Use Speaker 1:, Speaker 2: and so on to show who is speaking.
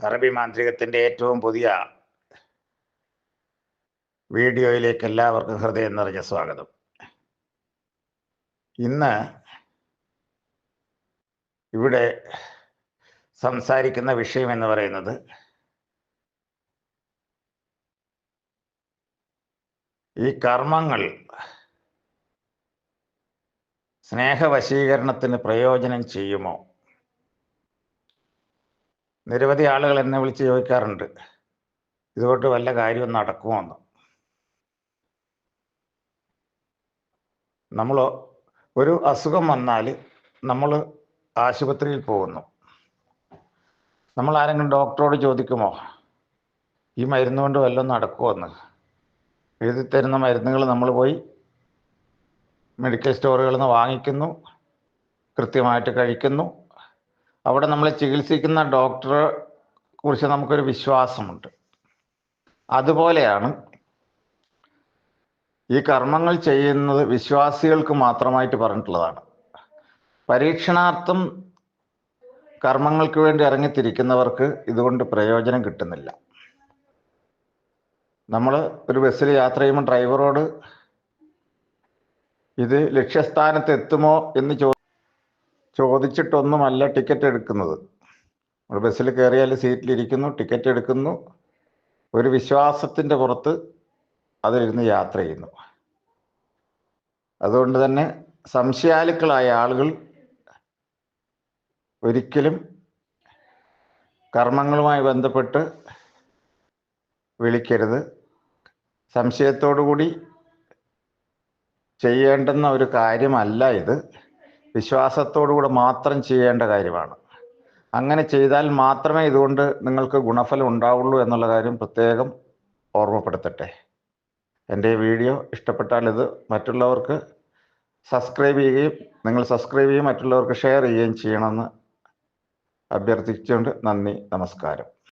Speaker 1: അറബി മാന്ത്രികത്തിന്റെ ഏറ്റവും പുതിയ വീഡിയോയിലേക്ക് എല്ലാവർക്കും ഹൃദയം നിറഞ്ഞ സ്വാഗതം. ഇന്ന് ഇവിടെ സംസാരിക്കുന്ന വിഷയം എന്ന് പറയുന്നത് ഈ കർമ്മങ്ങൾ സ്നേഹവശീകരണത്തിന് പ്രയോജനം ചെയ്യുമോ? നിരവധി ആളുകൾ എന്നെ വിളിച്ച് ചോദിക്കാറുണ്ട്. ഇതുകൊണ്ട് വല്ല കാര്യവും നടക്കുമോ എന്ന് നമ്മൾ ഒരു അസുഖം വന്നാൽ നമ്മൾ ആശുപത്രിയിൽ പോകുന്നു. നമ്മൾ ആരെങ്കിലും ഡോക്ടറോട് ചോദിക്കുമോ? ഈ മരുന്ന് കൊണ്ട് വല്ലതും നടക്കുമോ എന്ന് എഴുതി തരുന്ന മരുന്നുകൾ നമ്മൾ പോയി മെഡിക്കൽ സ്റ്റോറുകളിൽ നിന്ന് വാങ്ങിക്കുന്നു കൃത്യമായിട്ട് കഴിക്കുന്നു. അവിടെ നമ്മളെ ചികിത്സിക്കുന്ന ഡോക്ടറെ കുറിച്ച് നമുക്കൊരു വിശ്വാസമുണ്ട്. അതുപോലെയാണ് ഈ കർമ്മങ്ങൾ ചെയ്യുന്നത് വിശ്വാസികൾക്ക് മാത്രമായിട്ട് പറഞ്ഞിട്ടുള്ളതാണ്. പരീക്ഷണാർത്ഥം കർമ്മങ്ങൾക്ക് വേണ്ടി ഇറങ്ങിത്തിരിക്കുന്നവർക്ക് ഇതുകൊണ്ട് പ്രയോജനം കിട്ടുന്നില്ല. നമ്മൾ ഒരു ബസ്സിൽ യാത്ര ചെയ്യുമ്പോൾ ഡ്രൈവറോട് ഇത് ലക്ഷ്യസ്ഥാനത്ത് എത്തുമോ എന്ന് ചോ ചോദിച്ചിട്ടൊന്നുമല്ല ടിക്കറ്റ് എടുക്കുന്നത്. നമ്മൾ ബസ്സിൽ കയറിയാൽ സീറ്റിലിരിക്കുന്നു ടിക്കറ്റ് എടുക്കുന്നു. ഒരു വിശ്വാസത്തിന്റെ പുറത്ത് അതിലിരുന്ന് യാത്ര ചെയ്യുന്നു. അതുകൊണ്ട് തന്നെ സംശയാലുക്കളായ ആളുകൾ ഒരിക്കലും കർമ്മങ്ങളുമായി ബന്ധപ്പെട്ട് വിളിക്കരുത്. സംശയത്തോടു കൂടി ചെയ്യേണ്ടുന്ന ഒരു കാര്യമല്ല ഇത്. വിശ്വാസത്തോടുകൂടെ മാത്രം ചെയ്യേണ്ട കാര്യമാണ്. അങ്ങനെ ചെയ്താൽ മാത്രമേ ഇതുകൊണ്ട് നിങ്ങൾക്ക് ഗുണഫലം ഉണ്ടാവുള്ളൂ എന്നുള്ള കാര്യം പ്രത്യേകം ഓർമ്മപ്പെടുത്തട്ടെ. എന്റെ വീഡിയോ ഇഷ്ടപ്പെട്ടാൽ ഇത് മറ്റുള്ളവർക്ക് സബ്സ്ക്രൈബ് ചെയ്യുകയും നിങ്ങൾ സബ്സ്ക്രൈബ് ചെയ്യുകയും മറ്റുള്ളവർക്ക് ഷെയർ ചെയ്യുകയും ചെയ്യണമെന്ന് അഭ്യർത്ഥിച്ചുകൊണ്ട് നന്ദി നമസ്കാരം.